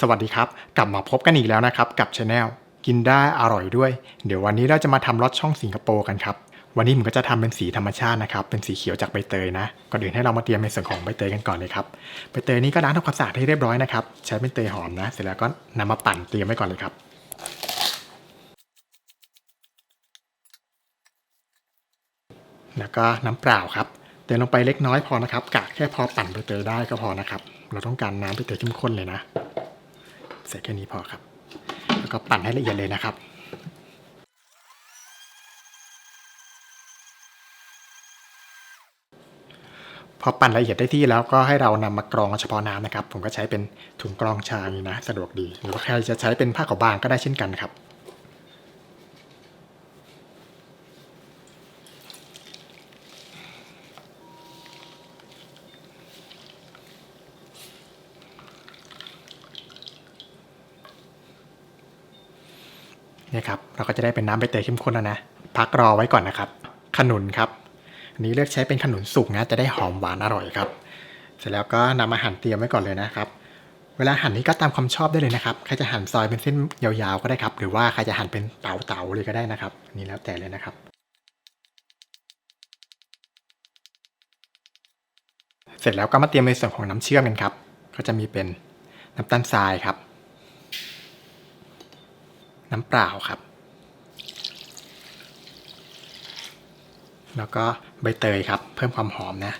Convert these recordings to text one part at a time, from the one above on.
สวัสดีครับ กลับมาพบกันอีกแล้วนะครับ กับช anel กินได้อร่อยด้วย เดี๋ยววันนี้เราจะมาทำรสช่องสิงคโปร์กันครับ วันนี้ผมก็จะทำเป็นสีธรรมชาตินะครับ เป็นสีเขียวจากใบเตยนะ ก่อนอื่นให้เรามาเตรียมในส่วนของใบเตยกันก่อนเลยครับ ใบเตยนี้ก็ล้างทำความสะอาดให้เรียบร้อยนะครับ ใช้เป็นเตยหอมนะ เสร็จแล้วก็นำมาปั่นเตรียมไว้ก่อนเลยครับแล้วก็น้ำเปล่าครับ เติมลงไปเล็กน้อยพอนะครับกะแค่พอปั่นใบเตยได้ก็พอนะครับ เราต้องการน้ำใบเตยเข้มข้นเลยนะ ใส่แค่นี้พอครับ แล้วก็ปั่นให้ละเอียดเลยนะครับพอปั่นละเอียดได้ที่แล้วก็ให้เรานำมากรองเฉพาะน้ำนะครับ ผมก็ใช้เป็นถุงกรองชาอย่างนี้นะ สะดวกดี หรือว่าใครจะใช้เป็นผ้าขาวบางก็ได้เช่นกันครับ นี่ยครับเราก็จะได้เป็นน้ำใบเตยเข้มข้นแล้วนะ พักรอไว้ก่อนนะครับ ขนุนครับอันนี้เลือกใช้เป็นขนุนสุกนะจะได้หอมหวานอร่อยครับ เสร็จแล้วก็นำมาหั่นเตรียมไว้ก่อนเลยนะครับ เวลาหั่นนี่ก็ตามความชอบได้เลยนะครับใครจะหั่นซอยเป็นเส้นยาวๆก็ได้ครับ หรือว่าใครจะหั่นเป็นเต๋าๆเลยก็ได้นะครับอันนี่แล้วแต่เลยนะครับ เสร็จแล้วก็มาเตรียมในส่วนของน้ำเชื่อมกันครับ ก็จะมีเป็นน้ำตาลทรายครับ น้ำเปล่าครับ แล้วก็ใบเตยครับ เพิ่มความหอมนะ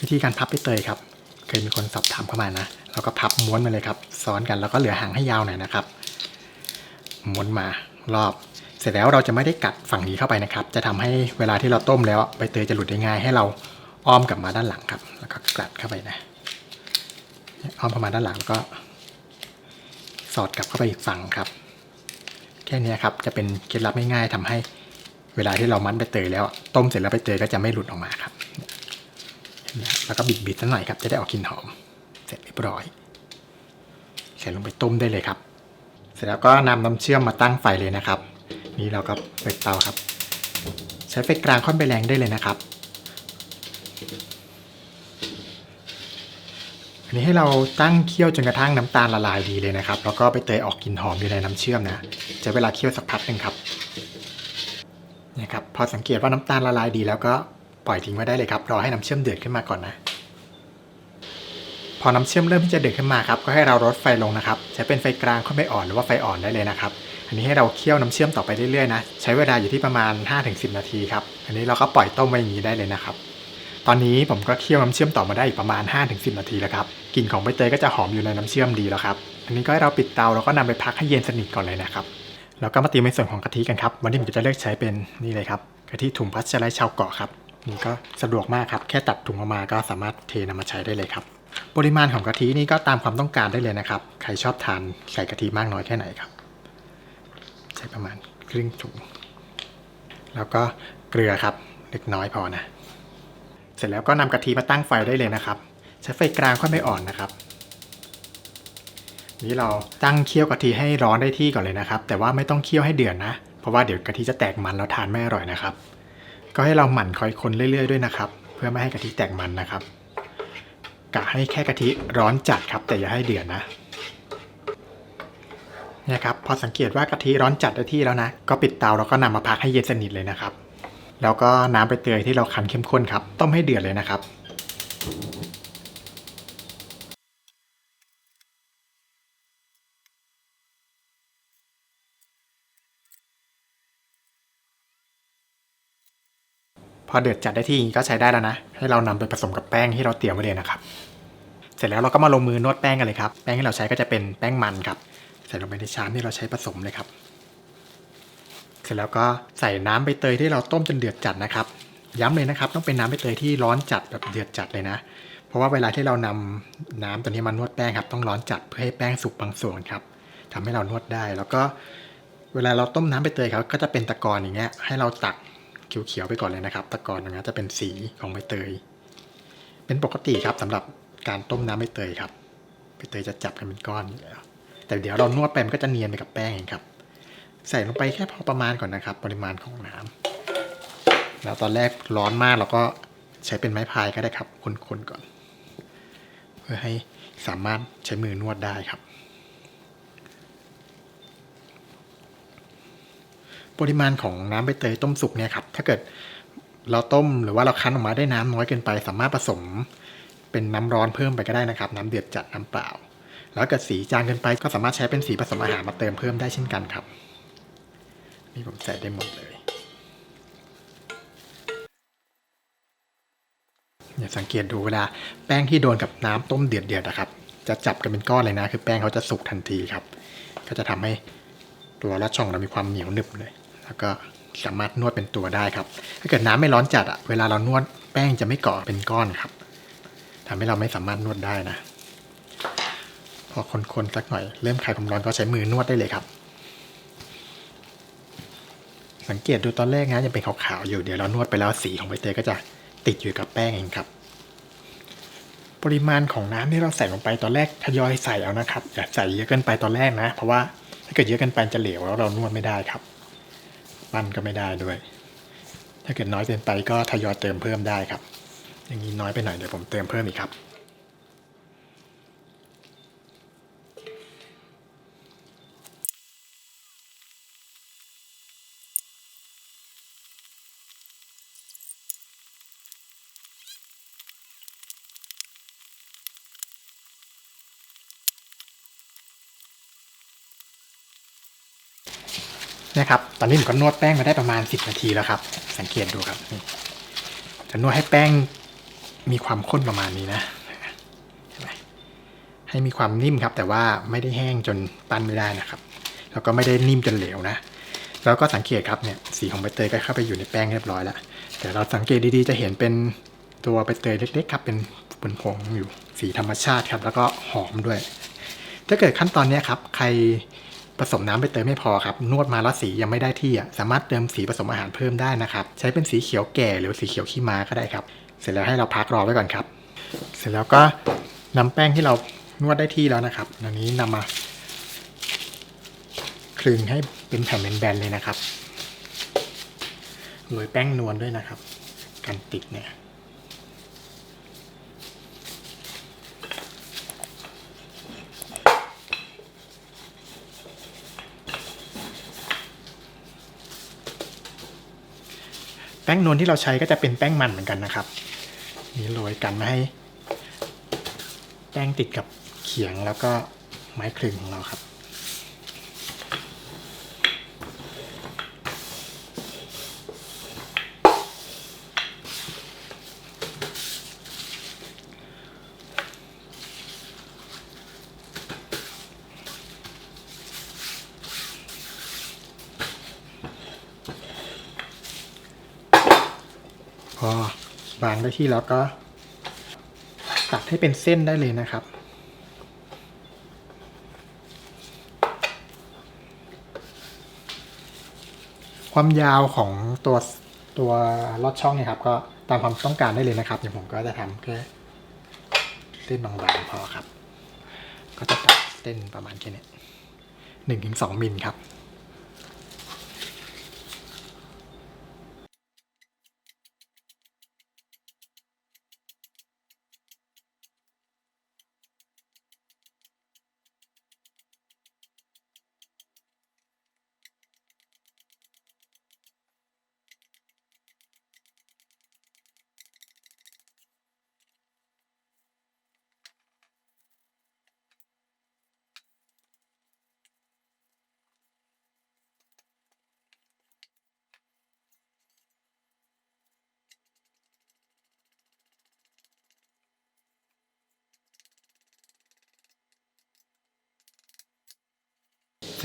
วิธีการพับใบเตยครับ เคยมีคนสอบถามเข้ามานะเราก็พับม้วนมาเลยครับ ซ้อนกันแล้วก็เหลือหางให้ยาวหน่อยนะครับ ม้วนมารอบ เสร็จแล้วเราจะไม่ได้กัดฝั่งนี้เข้าไปนะครับ จะทำให้เวลาที่เราต้มแล้วใบเตยจะหลุดได้ง่ายให้เราอ้อมกลับมาด้านหลังครับ แล้วก็กัดเข้าไปนะอ้อมเข้ามาด้านหลังแล้วก็ สอดกลับเข้าไปอีกฝั่งครับ แค่นี้ครับจะเป็นเคล็ดลับง่ายๆทำให้เวลาที่เรามัดใบเตยแล้ว ต้มเสร็จแล้วใบเตยก็จะไม่หลุดออกมาครับ แล้วก็บิดๆสักหน่อยครับจะได้ออกกลิ่นหอม เสร็จเรียบร้อย ใส่ลงไปต้มได้เลยครับ เสร็จแล้วก็นำน้ำเชื่อมมาตั้งไฟเลยนะครับ นี่เราก็เปิดเตาครับ ใช้ไฟกลางค่อนไปแรงได้เลยนะครับ นนี้ให้เราตั้งเคี่ยวจนกระทั่งน้ำตาลละลายดีเลยนะครับ แล้วก็ไปเตยออกกลิ่นหอมอยู่ในน้ำเชื่อมนะใช้เวลาเคี่ยวสักพักหนึ่งครับนี่ครับพอสังเกตว่าน้ำตาลละลายดี แล้วก็ปล่อยทิ้งไว้ได้เลยครับรอให้น้ำเชื่อมเดือดขึ้นมาก่อนนะ พอน้ำเชื่อมเริ่มที่จะเดือดขึ้นมาครับก็ให้เราลดไฟลงนะครับใช้เป็นไฟกลางค่อยไปอ่อนหรือว่าไฟอ่อนได้เลยนะครับอันนี้ให้เราเคี่ยวน้ำเชื่อมต่อไปเรื่อยๆนะใช้เวลาอยู่ที่ประมาณ 5-10 นาทีครับอันนี้เราก็ปล่อยต้มไว้อย่างนี้ได้เลยนะครับตอนนี้ผมก็เคี่ยวน้ำเชื่อมต่อมาได้อีกประมาณ 5-10 นาทีแล้วครับ กลิ่นของใบเตยก็จะหอมอยู่ในน้ำเชื่อมดีแล้วครับ อันนี้ก็ให้เราปิดเตาแล้วก็นำไปพักให้เย็นสนิทก่อนเลยนะครับ แล้วก็มาเตรียมในส่วนของกะทิกันครับ วันนี้ผมจะเลือกใช้เป็นนี่เลยครับกะทิถุงพัชไลท์ชาวเกาะครับ นี่ก็สะดวกมากครับ แค่ตัดถุงออกมาก็สามารถเทนำมาใช้ได้เลยครับ ปริมาณของกะทินี่ก็ตามความต้องการได้เลยนะครับ ใครชอบทานใส่กะทิมากน้อยแค่ไหนครับ ใช้ประมาณครึ่งถุง แล้วก็เกลือครับ เล็กน้อยพอนะ เสร็จแล้วก็นำกะทิมาตั้งไฟได้เลยนะครับ ช้ไฟกลางค่อยไม่อ่อนนะครับ นี้เราตั้งเคี่ยวกะทิให้ร้อนได้ที่ก่อนเลยนะครับ แต่ว่าไม่ต้องเคี่ยวให้เดือดนะ เพราะว่าเดี๋ยวกะทิจะแตกมันแล้วทานไม่อร่อยนะครับ ก็ให้เราหมั่นคอยคนเรื่อยๆด้วยนะครับ เพื่อไม่ให้กะทิแตกมันนะครับกะให้แค่กะทิร้อนจัดครับ แต่อย่าให้เดือดนะเนี่ยครับพอสังเกตว่ากะทิร้อนจัดได้ที่แล้วนะ ก็ปิดเตาแล้วก็นำมาพักให้เย็นสนิทเลยนะครับ แล้วก็น้ำใบเตยที่เราคั้นเข้มข้นครับ ต้มให้เดือดเลยนะครับ อเดือดจัดได้ที่ก็ใช้ได้แล้วนะ ให้เรานำไปผสมกับแป้งที่เราเตรียมไว้เลยนะครับ เสร็จแล้วเราก็มาลงมือนวดแป้งกันเลยครับ แป้งที่เราใช้ก็จะเป็นแป้งมันครับ ใส่ลงไปในชามที่เราใช้ผสมเลยครับ เสร็จแล้วก็ใส่น้ำใบเตยที่เราต้มจนเดือดจัดนะครับ ย้ำเลยนะครับ ต้องเป็นน้ำใบเตยที่ร้อนจัดแบบเดือดจัดเลยนะ เพราะว่าเวลาที่เรานำน้ำตัวนี้มานวดแป้งครับ ต้องร้อนจัดเพื่อให้แป้งสุกบางส่วนครับทำให้เรานวดได้ แล้วก็เวลาเราต้มน้ำใบเตยครับก็จะเป็นตะกอนอย่างเงี้ยให้เราตัก เขียวๆไปก่อนเลยนะครับ ตะกอนตรงนี้จะเป็นสีของใบเตย เป็นปกติครับสำหรับการต้มน้ำใบเตยครับใบเตยจะจับกันเป็นก้อนอยู่แล้วแต่เดี๋ยวเรานวดไปมันก็จะเนียนไปกับแป้งเองครับ ใส่ลงไปแค่พอประมาณก่อนนะครับ ปริมาณของน้ำแล้วตอนแรกร้อนมากเราก็ใช้เป็นไม้พายก็ได้ครับคนๆก่อน เพื่อให้สามารถใช้มือนวดได้ครับ ปริมาณของน้ำใบเตยต้มสุกเนี่ยครับถ้าเกิดเราต้มหรือว่าเราคั้นออกมาได้น้ำน้อยเกินไป สามารถผสมเป็นน้ำร้อนเพิ่มไปก็ได้นะครับ น้ำเดือดจัดน้ำเปล่า แล้วเกิดสีจางเกินไปก็สามารถใช้เป็นสีผสมอาหารมาเติมเพิ่มได้เช่นกันครับ นี่ผมใส่ได้หมดเลยเนี่ยสังเกตดูเวลาแป้งที่โดนกับน้ำต้มเดือดเดือดๆนะครับ จะจับกันเป็นก้อนเลยนะ คือแป้งเขาจะสุกทันทีครับ ก็จะทำให้ตัวลอดช่องเรามีความเหนียวหนึบเลย แล้วก็สามารถนวดเป็นตัวได้ครับ ถ้าเกิดน้ำไม่ร้อนจัดอะเวลาเรานวดแป้งจะไม่เกาะเป็นก้อนครับทำให้เราไม่สามารถนวดได้นะ พอคนๆสักหน่อยเริ่มคลายความร้อนก็ใช้มือนวดได้เลยครับ สังเกตดูตอนแรกนะยังเป็นขาวๆอยู่เดี๋ยวเรานวดไปแล้วสีของใบเตยก็จะติดอยู่กับแป้งเองครับ ปริมาณของน้ำที่เราใส่ลงไปตอนแรกทยอยใส่เอานะครับอย่าใส่เยอะเกินไปตอนแรกนะ เพราะว่าถ้าเกิดเยอะเกินไปจะเหลวแล้วเรานวดไม่ได้ครับ ปั้นก็ไม่ได้ด้วย ถ้าเกิดน้อยเกินไปก็ทยอยเติมเพิ่มได้ครับ อย่างนี้น้อยไปหน่อยเดี๋ยวผมเติมเพิ่มอีกครับ นะครับ ตอนนี้ผมก็นวดแป้งมาได้ประมาณ 10 นาทีแล้วครับ สังเกตดูครับนี่จะนวดให้แป้งมีความข้นประมาณนี้นะให้มีความนิ่มครับ แต่ว่าไม่ได้แห้งจนปั้นไม่ได้นะครับ แล้วก็ไม่ได้นิ่มจนเหลวนะ แล้วก็สังเกตครับเนี่ยสีของใบเตยก็เข้าไปอยู่ในแป้งเรียบร้อยแล้วแต่เราสังเกตดีๆจะเห็นเป็นตัวใบเตยเล็กๆครับเป็นผงอยู่สีธรรมชาติครับ แล้วก็หอมด้วย ถ้าเกิดขั้นตอนนี้ครับ ใคร ผสมน้ำใบเตยไม่พอครับ นวดมาแล้วสียังไม่ได้ที่อะสามารถเติมสีผสมอาหารเพิ่มได้นะครับ ใช้เป็นสีเขียวแก่หรือสีเขียวขี้ม้าก็ได้ครับ เสร็จแล้วให้เราพักรอไว้ก่อนครับ เสร็จแล้วก็นำแป้งที่เรานวดได้ที่แล้วนะครับอันนี้นำมาคลึงให้เป็นแผ่นแบนๆเลยนะครับโรยแป้งนวลด้วยนะครับ กันติดเนี่ย แป้งนวลที่เราใช้ก็จะเป็นแป้งมันเหมือนกันนะครับนี่โรยกันไม่ให้แป้งติดกับเขียงแล้วก็ไม้คลึงของเราครับ พ อบางได้ที่แล้วก็ ตัดให้เป็นเส้นได้เลยนะครับ ความยาวของตัวตัวลอดช่องเนี่ยครับ ก็ตามความต้องการได้เลยนะครับอย่างผมก็จะทำแค่เส้นบางๆพอครับ ก็จะตัดเส้นประมาณแค่นี้หนึ่งถึงสองมิลครับ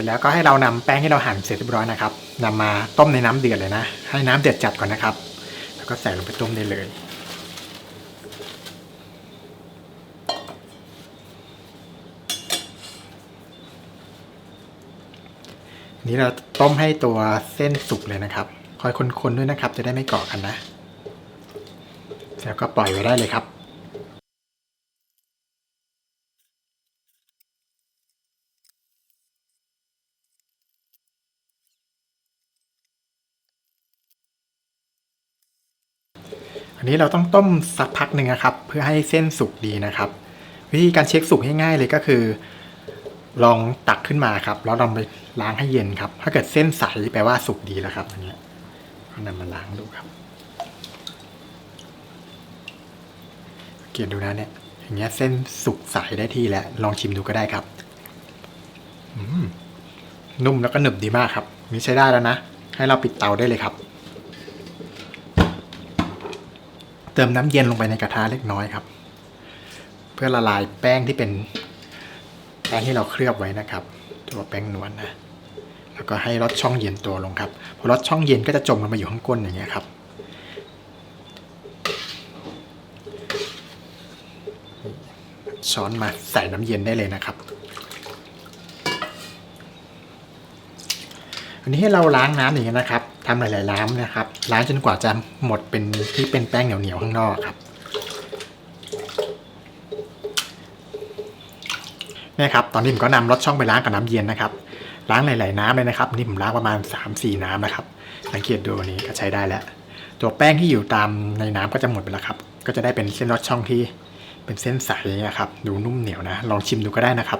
ร็จแล้วก็ให้เรานำแป้งที่เราหั่นเสร็จเรียบร้อยนะครับนำมาต้มในน้ำเดือดเลยนะ ให้น้ำเดือดจัดก่อนนะครับ แล้วก็ใส่ลงไปต้มได้เลยนี่เราต้มให้ตัวเส้นสุกเลยนะครับ คอยคนๆด้วยนะครับ จะได้ไม่เกาะกันนะ แล้วก็ปล่อยไว้ได้เลยครับ อั นี้เราต้องต้มสักพักหนึ่งนะครับ เพื่อให้เส้นสุกดีนะครับ วิธีการเช็คสุกง่ายๆเลยก็คือ ลองตักขึ้นมาครับ แล้วลองไปล้างให้เย็นครับ ถ้าเกิดเส้นใสแปลว่าสุกดีแล้วครับอันนี้ก็นำมาล้างดูครับ เกียดูนะเนี่ย อย่างเงี้ยเส้นสุกใสได้ที่แล้วลองชิมดูก็ได้ครับอืมนุ่มแล้วก็หนึบดีมากครับนี่ใช้ได้แล้วนะ ให้เราปิดเตาได้เลยครับ เติมน้ำเย็นลงไปในกระทะเล็กน้อยครับ เพื่อละลายแป้งที่เป็นแป้งที่เราเคลือบไว้นะครับ ตัวแป้งนวลนะแล้วก็ให้รสช่องเย็นตัวลงครับพอรสช่องเย็นก็จะจมลงมาอยู่ข้างก้นอย่างเงี้ยครับช้อนมาใส่น้ำเย็นได้เลยนะครับ อันนี้ให้เราล้างน้ำอย่างเงี้ยนะครับ ทำหลายๆน้ำนะครับ ล้างจนกว่าจะหมดเป็นที่เป็นแป้งเหนียวๆข้างนอกครับนี่ครับตอนนี้ผมก็นำรถช่องไปล้างกับน้ำเย็นนะครับ ล้างหลาย ๆ น้ำเลยนะครับนี่ผมล้างประมาณ 3-4 น้ำนะครับ สังเกตดูนี้ก็ใช้ได้แล้ว ตัวแป้งที่อยู่ตามในน้ำก็จะหมดไปแล้วครับ ก็จะได้เป็นเส้นรสช่องที่เป็นเส้นใสอย่างเงี้ยครับ ดูนุ่มเหนียวนะ ลองชิมดูก็ได้นะครับ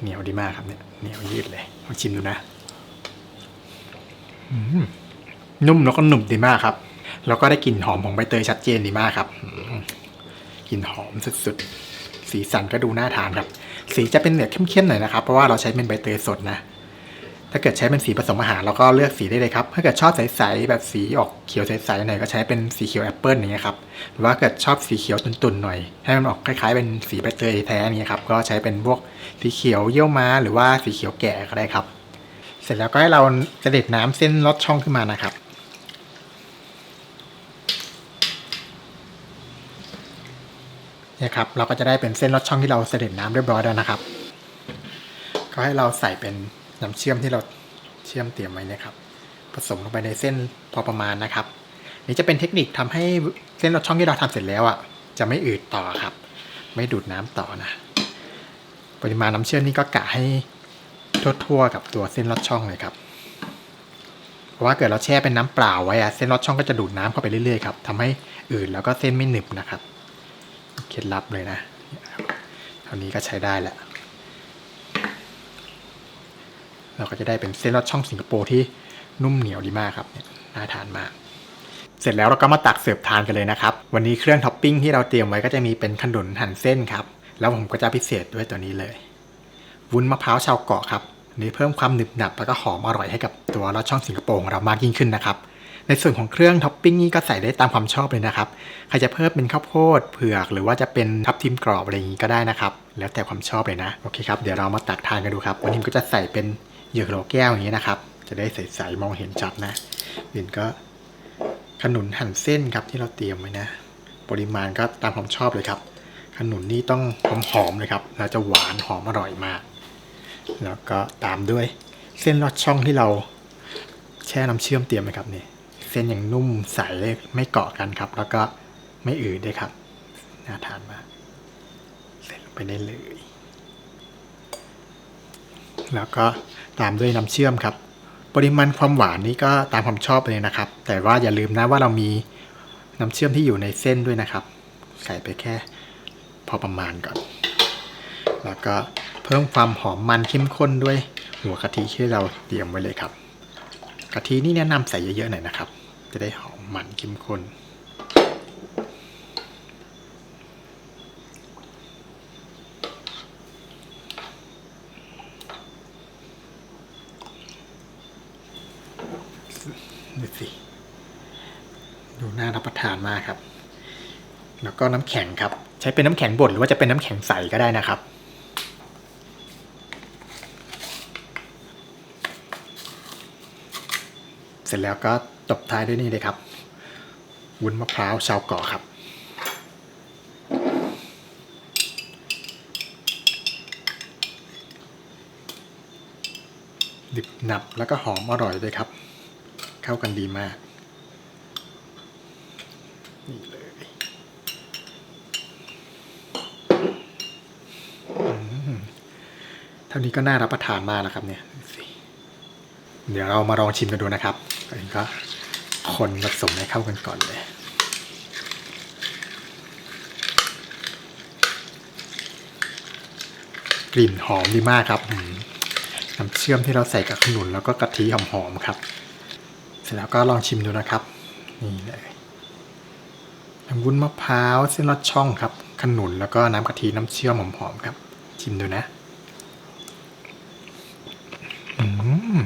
เหนียวดีมากครับเนี่ยเหนียวยืดเลยลองชิมดูนะ นุ่มแล้วก็หนุ่มดีมากครับ แล้วก็ได้กลิ่นหอมของใบเตยชัดเจนดีมากครับกลิ่นหอมสุดๆ สีสันก็ดูน่าทานครับ สีจะเป็นเหนือเข้มๆหน่อยนะครับ เพราะว่าเราใช้เป็นใบเตยสดนะ ถ้าเกิดใช้เป็นสีผสมอาหารเราก็เลือกสีได้เลยครับ ถ้าเกิดชอบใสๆแบบสีออกเขียวใสๆหน่อยก็ใช้เป็นสีเขียวแอปเปิลอย่างเงี้ยครับ หรือว่าเกิดชอบสีเขียวตุ่นๆหน่อย ให้มันออกคล้ายๆ เป็นสีใบเตยแท้อย่างเงี้ยครับ ก็ใช้เป็นพวกสีเขียวเยี่ยวม้า หรือว่าสีเขียวแก่ก็ได้ครับ เสร็จแล้วก็ให้เราจะเด็ดน้ำเส้นลอดช่องขึ้นมานะครับ เนี่ยครับ เราก็จะได้เป็นเส้นลอดช่องที่เราเสด็จน้ำเรียบร้อยแล้วนะครับ ก็ให้เราใส่เป็นน้ำเชื่อมที่เราเชื่อมเตรียมไว้นะครับ ผสมลงไปในเส้นพอประมาณนะครับ นี่จะเป็นเทคนิคทำให้เส้นลอดช่องที่เราทำเสร็จแล้วอะ จะไม่อืดต่อครับ ไม่ดูดน้ำต่อนะ ปริมาณน้ำเชื่อมนี่ก็กะให้ ทั่วๆ กับตัวเส้นลอดช่องเลยครับ เพราะว่าเกิดเราแช่เป็นน้ำเปล่าไว้อะเส้นลอดช่องก็จะดูดน้ำเข้าไปเรื่อยๆครับทำให้อืดแล้วก็เส้นไม่หนึบนะครับ เคล็ดลับเลยนะเท่านี้ก็ใช้ได้แหล้วเราก็จะได้เป็นเส้นลอดช่องสิงคโปร์ที่นุ่มเหนียวดีมากครับเนี่ยน่าทานมาก เสร็จแล้วเราก็มาตักเสิร์ฟทานกันเลยนะครับ วันนี้เครื่องท็อปปิ้งที่เราเตรียมไว้ก็จะมีเป็นขนุนหั่นเส้นครับ แล้วผมก็จะพิเศษด้วยตัวนี้เลย วุ้นมะพร้าวชาวเกาะครับนี้เพิ่มความหนึบหนับแล้วก็หอมอร่อยให้กับตัวลอดช่องสิงคโปร์ของเรามากยิ่งขึ้นนะครับ ในส่วนของเครื่องท็อปปิ้งนี่ก็ใส่ได้ตามความชอบเลยนะครับ ใครจะเพิ่มเป็นข้าวโพดเผือก หรือว่าจะเป็นทับทิมกรอบอะไรอย่างนี้ก็ได้นะครับ แล้วแต่ความชอบเลยนะ โอเคครับ เดี๋ยวเรามาตักทานกันดูครับ วันนี้ก็จะใส่เป็นเหยือกโหลแก้วอย่างนี้นะครับ จะได้ใสๆมองเห็นชัดนะวินก็ขนุนหั่นเส้นครับที่เราเตรียมไว้นะ ปริมาณก็ตามความชอบเลยครับ ขนุนนี่ต้องหอมๆเลยครับแล้วจะหวานหอมอร่อยมาก แล้วก็ตามด้วยเส้นลอดช่องที่เราแช่น้ำเชื่อมเตรียมไว้ครับนี่เส้นอย่างนุ่มใสเลยไม่เกาะกันครับ แล้วก็ไม่อืดด้วยครับน่าทานมากใส่ลงไปได้เลย แล้วก็ตามด้วยน้ำเชื่อมครับ ปริมาณความหวานนี่ก็ตามความชอบเลยนะครับ แต่ว่าอย่าลืมนะว่าเรามีน้ำเชื่อมที่อยู่ในเส้นด้วยนะครับ ใส่ไปแค่พอประมาณก่อน แล้วก็ เพิ่มความหอมมันเข้มข้นด้วยหัวกะทิที่เราเตรียมไว้เลยครับ กะทินี่แนะนำใส่เยอะๆหน่อยนะครับ จะได้หอมมันเข้มข้นดูสิ ดูน่ารับประทานมากครับ แล้วก็น้ำแข็งครับ ใช้เป็นน้ำแข็งบดหรือว่าจะเป็นน้ำแข็งใสก็ได้นะครับ เส ร็จแล้วก็ตบท้ายด้วยนี่เลยครับ วุ้นมะพร้าวชาวเกาะครับ ดิบหนับแล้วก็หอมอร่อยด้วยครับ เข้ากันดีมากนี่เลยเท่านี้ก็น่ารับประทานมากนะครับเนี่ย เดี๋ยวเรามาลองชิมกันดูนะครับ อันนี้ก็คนผสมให้เข้ากันก่อนเลยกลิ่นหอมดีมากครับน้ำเชื่อมที่เราใส่กับขนุนแล้วก็กะทิหอมๆครับ เสร็จแล้วก็ลองชิมดูนะครับ นี่เลยน้ำวุ้นมะพร้าวเส้นลอดช่องครับ ขนุนแล้วก็น้ำกะทิน้ำเชื่อมหอมๆครับ ชิมดูนะ อืม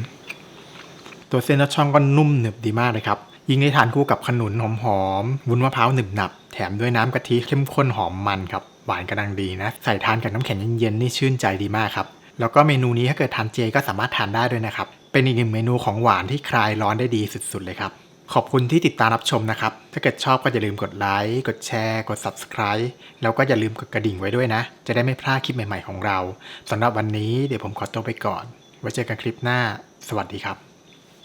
ตัวเส้นลอดช่องก็นุ่มหนึบดีมากเลยครับ ยิ่งได้ทานคู่กับขนุนหอมๆวุ้นมะพร้าวหนึบหนับ แถมด้วยน้ำกะทิเข้มข้นหอมมันครับ หวานกำลังดีนะ ใส่ทานกับน้ำแข็งเย็นๆนี่ชื่นใจดีมากครับ แล้วก็เมนูนี้ถ้าเกิดทานเจก็สามารถทานได้ด้วยนะครับ เป็นอีกหนึ่งเมนูของหวานที่คลายร้อนได้ดีสุดๆเลยครับ ขอบคุณที่ติดตามรับชมนะครับ ถ้าเกิดชอบก็อย่าลืมกดไลค์ กดแชร์ กด Subscribe แล้วก็อย่าลืมกดกระดิ่งไว้ด้วยนะ จะได้ไม่พลาดคลิปใหม่ ๆของเราสำหรับวันนี้เดี๋ยวผมขอตัวไปก่อน ไว้เจอกันคลิปหน้า สวัสดีครับ